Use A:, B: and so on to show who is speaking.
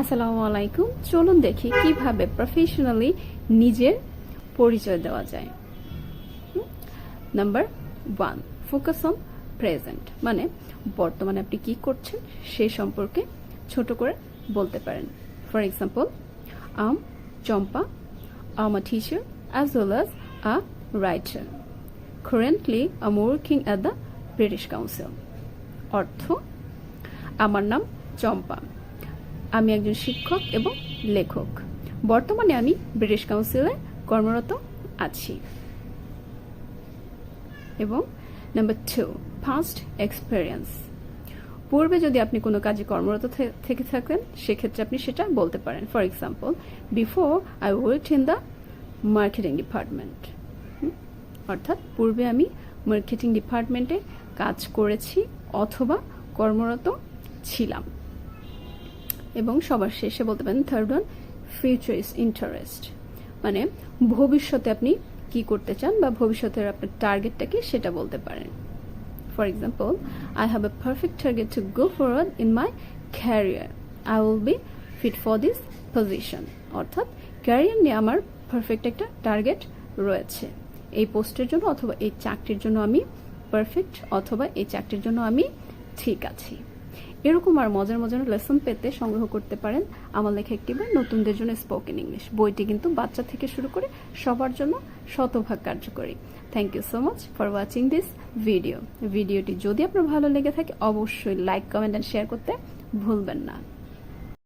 A: আসসালামু আলাইকুম। চলুন দেখি কীভাবে প্রফেশনালি নিজের পরিচয় দেওয়া যায়। Number one focus on present মানে বর্তমানে আপনি কি করছেন সে সম্পর্কে ছোট করে বলতে পারেন। For example I'm Champa I'm a teacher as well as a writer currently I'm working at the British Council অর্থ, আমার নাম চম্পা আমি একজন শিক্ষক এবং লেখক। বর্তমানে আমি ব্রিটিশ কাউন্সিলে কর্মরত আছি। এবং নাম্বার টু ফার্স্ট এক্সপিরিয়েন্স পূর্বে যদি আপনি কোনো কাজে কর্মরত থেকে থাকেন, সেক্ষেত্রে আপনি সেটা বলতে পারেন। For example before I work in the marketing department অর্থাৎ পূর্বে আমি মার্কেটিং ডিপার্টমেন্টে কাজ করেছি অথবা কর্মরত ছিলাম। এবং সবার শেষে বলতে পারেন third one future is interest মানে ভবিষ্যতে আপনি কি করতে চান বা ভবিষ্যতের আপনার টার্গেটটা কি সেটা বলতে পারেন। For example I have a perfect target to go forward in my career I will be fit for this position অর্থাৎ ক্যারিয়ার নিয়ে আমার পারফেক্ট একটা টার্গেট রয়েছে। এই পোস্টের জন্য অথবা এই চাকরির জন্য আমি পারফেক্ট অথবা এই চাকরির জন্য আমি ঠিক আছি। এরকম আর মজার মজার লেসন পেতে সংগ্রহ করতে পারেন আমার লেখা একটি বই, নতুনদের জন্য স্পোকেন ইংলিশ বইটি কিন্তু বাচ্চা থেকে শুরু করে সবার জন্য শতভাগ কার্যকরী। Thank you so much for watching this video ভিডিওটি যদি আপনার ভালো লেগে থাকে, অবশ্যই লাইক কমেন্ট অ্যান্ড শেয়ার করতে ভুলবেন না।